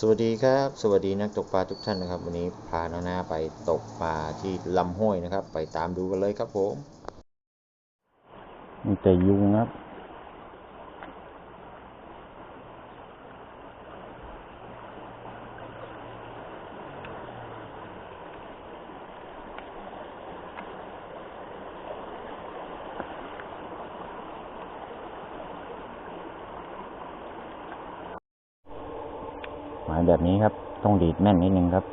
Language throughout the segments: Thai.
สวัสดีครับ สวัสดีนักตกปลาทุกท่านนะครับ วันนี้พาน้าหน้าไปตกปลาที่ลำห้วยนะครับ ไปตามดูกันเลยครับผม มีแต่ยุงครับ หมายแบบนี้ครับ ต้องดีดแม่นนิดนึงครับ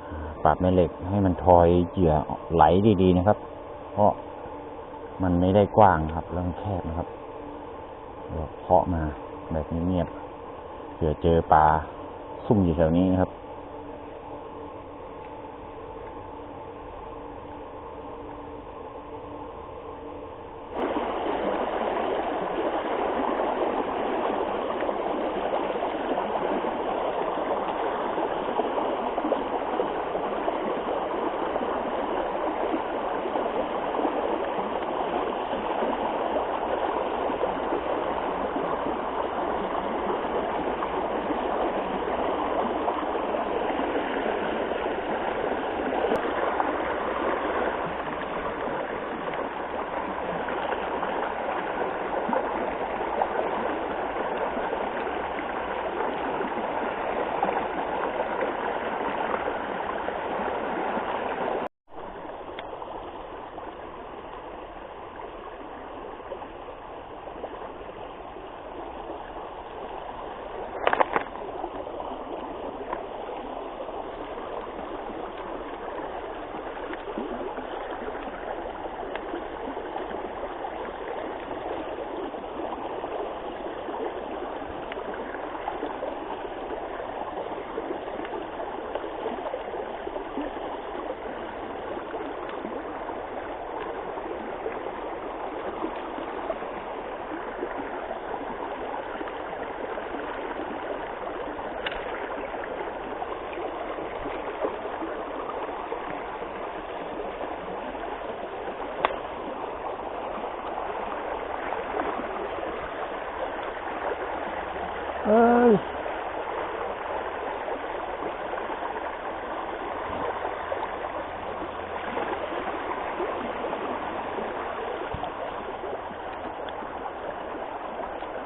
อ่าปรับแม่เหล็กให้มันทอยเหยื่อไหลดีๆนะครับ เพราะมันไม่ได้กว้างครับแล้วมันแคบนะครับเราเคาะมาแบบเงียบเผื่อเจอปลาซุ่มอยู่แถวนี้นะครับ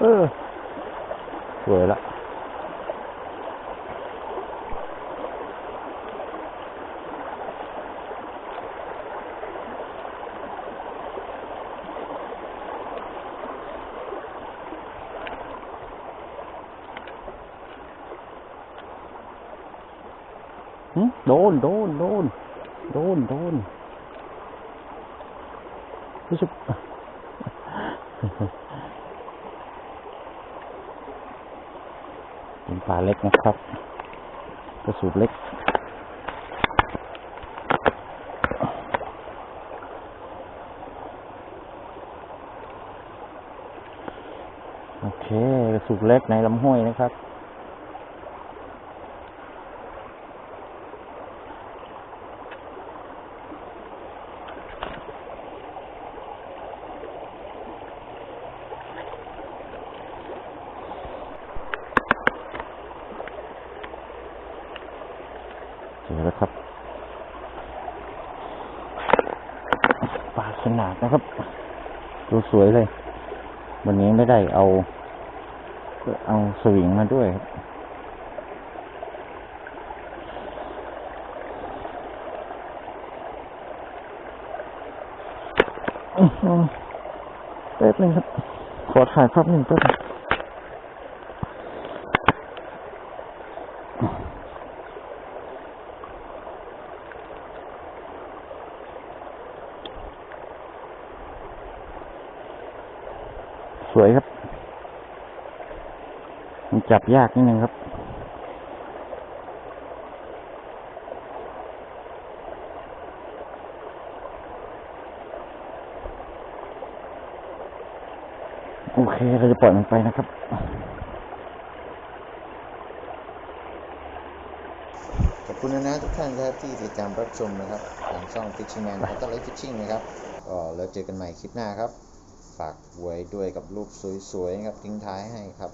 เออสวยละหึโดน โดน โดน โดน โดนรู้สึก เป็นปลาเล็กนะครับกระสูบเล็ก โอเคกระสูบเล็กในลำห้วยนะครับ เจอแล้วครับปลาขนาดนะครับดูสวยเลย วันนี้ไม่ได้เอาเอาสวิงมาด้วยครับอื้อหือแป๊บนึงครับ ขอถ่ายภาพหนึ่งแป๊บนึง สวยครับ มันจับยากนิดนึงครับ โอเค เราจะปล่อยมันไปนะครับขอบคุณนะนะทุกท่านครับที่ติดตามรับชมนะครับทางช่อง Fishing Man อัลต a ไล Fishing นะครับก็แล้วเจอกันใหม่คลิปหน้าครับ ฝากไว้ด้วยกับรูปสวยๆนะครับทิ้งท้ายให้ครับ